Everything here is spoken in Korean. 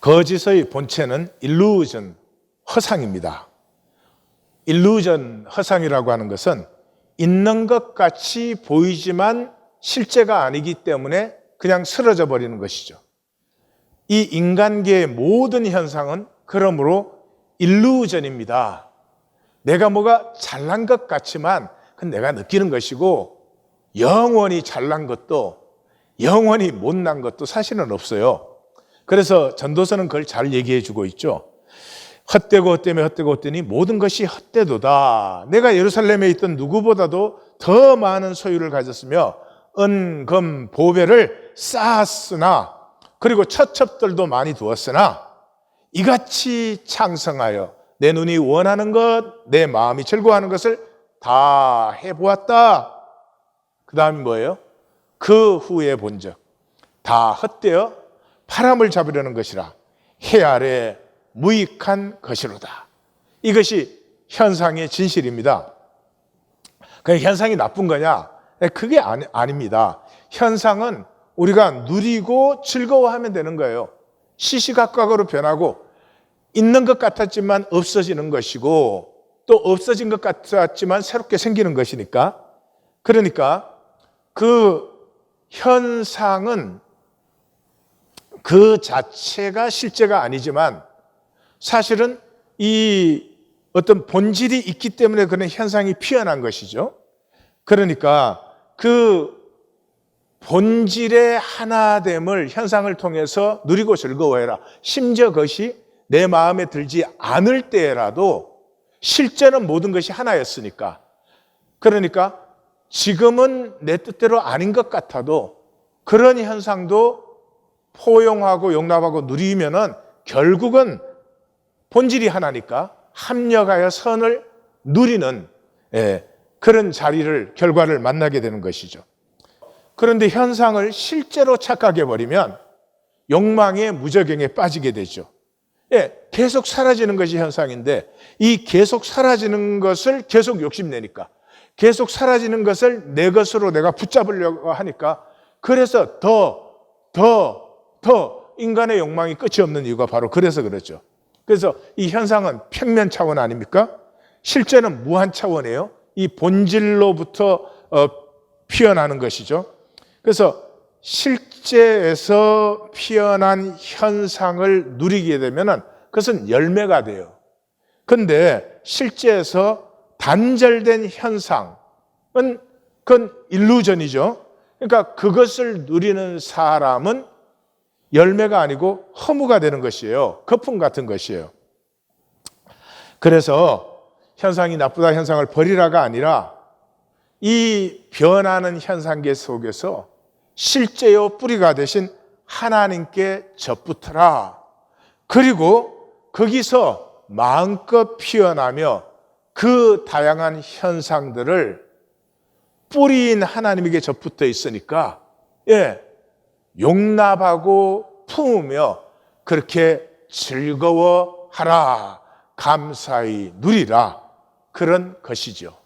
거짓의 본체는 일루전, 허상입니다. 일루전, 허상이라고 하는 것은 있는 것 같이 보이지만 실제가 아니기 때문에 그냥 쓰러져 버리는 것이죠. 이 인간계의 모든 현상은 그러므로 일루전입니다. 내가 뭐가 잘난 것 같지만 그건 내가 느끼는 것이고 영원히 잘난 것도 영원히 못난 것도 사실은 없어요. 그래서 전도서는 그걸 잘 얘기해 주고 있죠. 헛되고 헛되며 헛되고 헛되니 모든 것이 헛되도다. 내가 예루살렘에 있던 누구보다도 더 많은 소유를 가졌으며 은, 금, 보배를 쌓았으나 그리고 처첩들도 많이 두었으나 이같이 창성하여 내 눈이 원하는 것, 내 마음이 즐거워하는 것을 다 해보았다. 그 다음이 뭐예요? 그 후에 본적. 다 헛되어 바람을 잡으려는 것이라 해 아래 무익한 것이로다. 이것이 현상의 진실입니다. 그 현상이 나쁜 거냐? 네, 그게 아니, 아닙니다. 현상은 우리가 누리고 즐거워하면 되는 거예요. 시시각각으로 변하고 있는 것 같았지만 없어지는 것이고 또 없어진 것 같았지만 새롭게 생기는 것이니까 그러니까 그 현상은 그 자체가 실제가 아니지만 사실은 이 어떤 본질이 있기 때문에 그런 현상이 피어난 것이죠. 그러니까 그 본질의 하나됨을 현상을 통해서 누리고 즐거워해라. 심지어 그것이 내 마음에 들지 않을 때라도 실제는 모든 것이 하나였으니까. 그러니까 지금은 내 뜻대로 아닌 것 같아도 그런 현상도 포용하고 용납하고 누리면은 결국은 본질이 하나니까 합력하여 선을 누리는 예, 그런 자리를 결과를 만나게 되는 것이죠. 그런데 현상을 실제로 착각해 버리면 욕망의 무저경에 빠지게 되죠. 예, 계속 사라지는 것이 현상인데 이 계속 사라지는 것을 계속 욕심내니까 계속 사라지는 것을 내 것으로 내가 붙잡으려고 하니까 그래서 더, 더, 더 인간의 욕망이 끝이 없는 이유가 바로 그래서 그렇죠. 그래서 이 현상은 평면 차원 아닙니까? 실제는 무한 차원이에요. 이 본질로부터 어, 피어나는 것이죠. 그래서 실제에서 피어난 현상을 누리게 되면은 그것은 열매가 돼요. 근데 실제에서 단절된 현상은 그건 일루전이죠. 그러니까 그것을 누리는 사람은 열매가 아니고 허무가 되는 것이에요. 거품 같은 것이에요. 그래서 현상이 나쁘다 현상을 버리라가 아니라 이 변하는 현상계 속에서 실제요 뿌리가 되신 하나님께 접붙어라. 그리고 거기서 마음껏 피어나며 그 다양한 현상들을 뿌리인 하나님에게 접붙어 있으니까, 예, 용납하고 품으며 그렇게 즐거워하라, 감사히 누리라. 그런 것이죠.